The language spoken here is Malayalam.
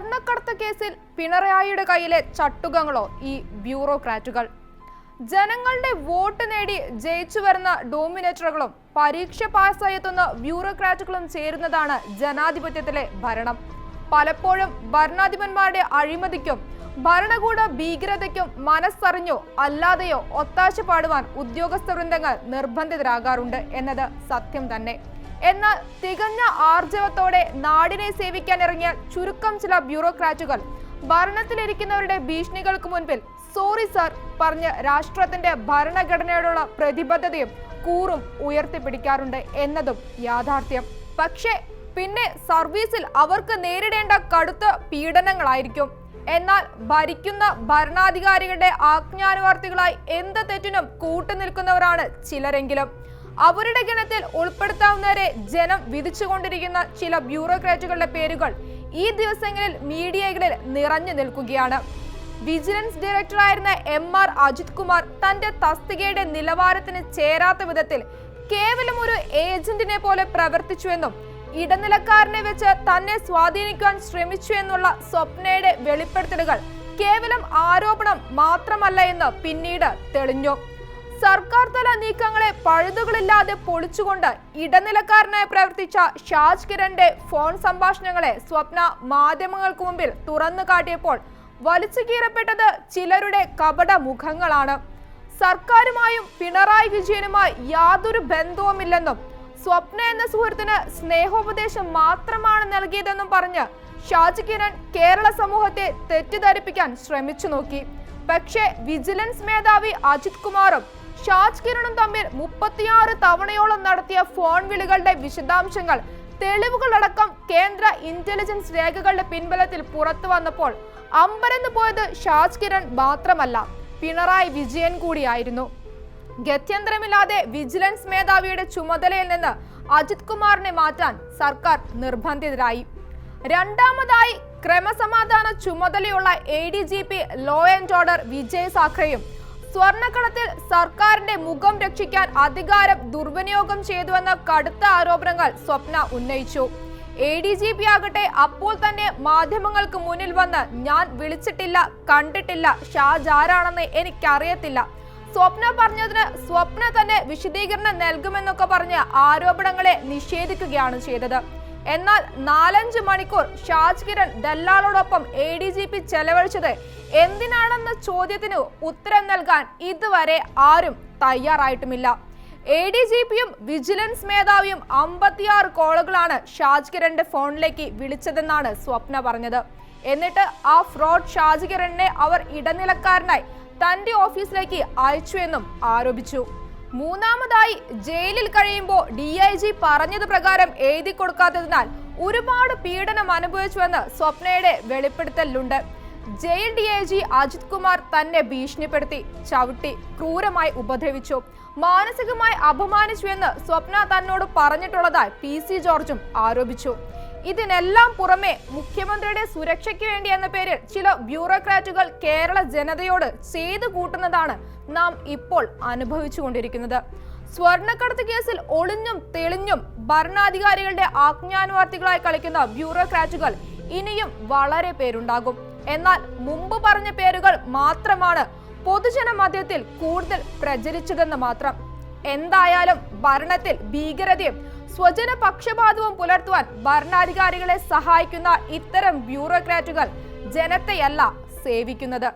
സ്വർണക്കടത്ത് കേസിൽ പിണറായിയുടെ കയ്യിലെ ചട്ടുകങ്ങളോ ഈ ബ്യൂറോക്രാറ്റുകൾ. ജനങ്ങളുടെ വോട്ട് നേടി ജയിച്ചു വരുന്ന ഡോമിനേറ്ററുകളും പരീക്ഷ പാസ്സായെത്തുന്ന ബ്യൂറോക്രാറ്റുകളും ചേരുന്നതാണ് ജനാധിപത്യത്തിലെ ഭരണം. പലപ്പോഴും ഭരണാധിപന്മാരുടെ അഴിമതിക്കും ഭരണകൂട ഭീകരതയ്ക്കും മനസ്സറിഞ്ഞോ അല്ലാതെയോ ഒത്താശ പാടുവാൻ ഉദ്യോഗസ്ഥ വൃന്ദങ്ങൾ നിർബന്ധിതരാകാറുണ്ട് എന്നത് സത്യം തന്നെ. എന്നാൽ തികഞ്ഞ ആർജവത്തോടെ നാടിനെ സേവിക്കാൻ ഇറങ്ങിയ ചുരുക്കം ചില ബ്യൂറോക്രാറ്റുകൾ. ഭരണത്തിലിരിക്കുന്നവരുടെ ഭീഷണികൾക്ക് മുൻപിൽ സോറി സർ പറഞ്ഞ് രാഷ്ട്രത്തിന്റെ ഭരണഘടനയോടുള്ള പ്രതിബദ്ധതയും കൂറും ഉയർത്തിപ്പിടിക്കാറുണ്ട് എന്നതും യാഥാർത്ഥ്യം. പക്ഷേ പിന്നെ സർവീസിൽ അവർക്ക് നേരിടേണ്ട കടുത്ത പീഡനങ്ങളായിരിക്കും. എന്നാൽ ഭരിക്കുന്ന ഭരണാധികാരികളുടെ ആജ്ഞാനുവർത്തികളായി എന്ത് തെറ്റിനും കൂട്ടുനിൽക്കുന്നവരാണ് ചിലരെങ്കിലും. അവരുടെ ഗണത്തിൽ ഉൾപ്പെടുത്താവുന്നവരെ ജനം വിധിച്ചുകൊണ്ടിരിക്കുന്ന ചില ബ്യൂറോക്രാറ്റുകളുടെ പേരുകൾ ഈ ദിവസങ്ങളിൽ മീഡിയകളിൽ നിറഞ്ഞു നിൽക്കുകയാണ്. വിജിലൻസ് ഡയറക്ടറായിരുന്ന എം ആർ അജിത് കുമാർ തന്റെ തസ്തികയുടെ നിലവാരത്തിന് ചേരാത്ത വിധത്തിൽ കേവലം ഒരു ഏജന്റിനെ പോലെ പ്രവർത്തിച്ചുവെന്നും ഇടനിലക്കാരനെ വെച്ച് തന്നെ സ്വാധീനിക്കാൻ ശ്രമിച്ചു എന്നുള്ള സ്വപ്നയുടെ വെളിപ്പെടുത്തലുകൾ കേവലം ആരോപണം മാത്രമല്ല എന്ന് പിന്നീട് തെളിഞ്ഞു. സർക്കാർ തല നീക്കങ്ങളെ പഴുതുകളില്ലാതെ പൊളിച്ചുകൊണ്ട് ഇടനിലക്കാരനായി പ്രവർത്തിച്ച ഷാജ് കിരണിന്റെ ഫോൺ സംഭാഷണങ്ങളെ സ്വപ്ന മാധ്യമങ്ങൾക്ക് മുമ്പിൽ തുറന്നു കാട്ടിയപ്പോൾ വലിച്ചു കീറപ്പെട്ടത് ചിലരുടെ കപട മുഖങ്ങളാണ്. സർക്കാരുമായും പിണറായി വിജയനുമായി യാതൊരു ബന്ധവുമില്ലെന്നും സ്വപ്ന എന്ന സുഹൃത്തിന് സ്നേഹോപദേശം മാത്രമാണ് നൽകിയതെന്നും പറഞ്ഞ് ഷാജി കിരൺ കേരള സമൂഹത്തെ തെറ്റിദ്ധരിപ്പിക്കാൻ ശ്രമിച്ചു നോക്കി പക്ഷേ വിജിലൻസ് മേധാവി അജിത് കുമാറും ഷാജ് കിരണും തമ്മിൽ മുപ്പത്തിയാറ് തവണയോളം നടത്തിയ ഫോൺ വിളികളുടെ വിശദാംശങ്ങൾ തെളിവുകളടക്കം കേന്ദ്ര ഇന്റലിജൻസ് രേഖകളുടെ പിൻബലത്തിൽ പുറത്തു വന്നപ്പോൾ അമ്പരന്ന് പോയത് ഷാജ് കിരൺ മാത്രമല്ല പിണറായി വിജയൻ കൂടിയായിരുന്നു. ഗത്യന്തരമില്ലാതെ വിജിലൻസ് മേധാവിയുടെ ചുമതലയിൽ നിന്ന് അജിത് കുമാറിനെ മാറ്റാൻ സർക്കാർ നിർബന്ധിതരായി. രണ്ടാമതായി ക്രമസമാധാന ചുമതലയുള്ള A D G P law and order Vijay സാഖറെയും സ്വർണക്കടത്തിൽ സർക്കാരിന്റെ മുഖം രക്ഷിക്കാൻ അധികാരം ദുർവിനിയോഗം ചെയ്തുവെന്ന കടുത്ത ആരോപണങ്ങൾ സ്വപ്ന ഉന്നയിച്ചു. എ ഡി ജി പി ആകട്ടെ അപ്പോൾ തന്നെ മാധ്യമങ്ങൾക്ക് മുന്നിൽ വന്ന് ഞാൻ വിളിച്ചിട്ടില്ല കണ്ടിട്ടില്ല ഷാജ് ആരാണെന്ന് എനിക്കറിയത്തില്ല. സ്വപ്ന പറഞ്ഞതിന് സ്വപ്ന തന്നെ വിശദീകരണം നൽകുമെന്നൊക്കെ പറഞ്ഞ് ആരോപണങ്ങളെ നിഷേധിക്കുകയാണ് ചെയ്തത്. എന്നാൽ നാലഞ്ച് മണിക്കൂർ ഷാജ് കിരൺ ദല്ലാളോടൊപ്പം എ ഡി ജി പി ചെലവഴിച്ചത് എന്തിനാണെന്ന ചോദ്യത്തിന് ഉത്തരം നൽകാൻ ഇതുവരെ ആരും തയ്യാറായിട്ടുമില്ല. എ ഡി ജി പിയും വിജിലൻസ് മേധാവിയും അമ്പത്തിയാറ് കോളുകളാണ് ഷാജ് കിരണിന്റെ ഫോണിലേക്ക് വിളിച്ചതെന്നാണ് സ്വപ്ന പറഞ്ഞത്. എന്നിട്ട് ആ ഫ്രോഡ് ഷാജ് കിരണിനെ അവർ ഇടനിലക്കാരനായി തന്റെ ഓഫീസിലേക്ക് അയച്ചു എന്നും ആരോപിച്ചു. മൂന്നാമതായി ജയിലിൽ കഴിയുമ്പോൾ ഡി ഐ ജി പറഞ്ഞത് പ്രകാരം എഴുതി കൊടുക്കാത്തതിനാൽ ഒരുപാട് പീഡനം അനുഭവിച്ചുവെന്ന് സ്വപ്നയുടെ വെളിപ്പെടുത്തലുണ്ട്. Jail D I G Ajith Kumar തന്നെ ഭീഷണിപ്പെടുത്തി ചവിട്ടി ക്രൂരമായി ഉപദ്രവിച്ചു. മാനസികമായി അപമാനിച്ചു എന്ന് സ്വപ്ന തന്നോട് പറഞ്ഞിട്ടുള്ളതായി പി സി ജോർജും ആരോപിച്ചു. ഇതിനെല്ലാം പുറമെ മുഖ്യമന്ത്രിയുടെ സുരക്ഷയ്ക്ക് വേണ്ടി എന്ന പേരിൽ ചില ബ്യൂറോക്രാറ്റുകൾ കേരള ജനതയോട് ചെയ്തു കൂട്ടുന്നതാണ് നാം ഇപ്പോൾ അനുഭവിച്ചുകൊണ്ടിരിക്കുന്നത്. സ്വർണക്കടത്ത് കേസിൽ ഒളിഞ്ഞും തെളിഞ്ഞും ഭരണാധികാരികളുടെ ആജ്ഞാനുവർത്തികളായി കളിക്കുന്ന ബ്യൂറോക്രാറ്റുകൾ ഇനിയും വളരെ പേരുണ്ടാകും. എന്നാൽ മുമ്പ് പറഞ്ഞ പേരുകൾ മാത്രമാണ് പൊതുജന മധ്യത്തിൽ കൂടുതൽ പ്രചരിച്ചതെന്ന് മാത്രം. എന്തായാലും ഭരണത്തിൽ ഭീകരതയും സ്വജന പക്ഷപാതവും പുലർത്തുവാൻ ഭരണാധികാരികളെ സഹായിക്കുന്ന ഇത്തരം ബ്യൂറോക്രാറ്റുകൾ ജനത്തെയല്ല സേവിക്കുന്നത്.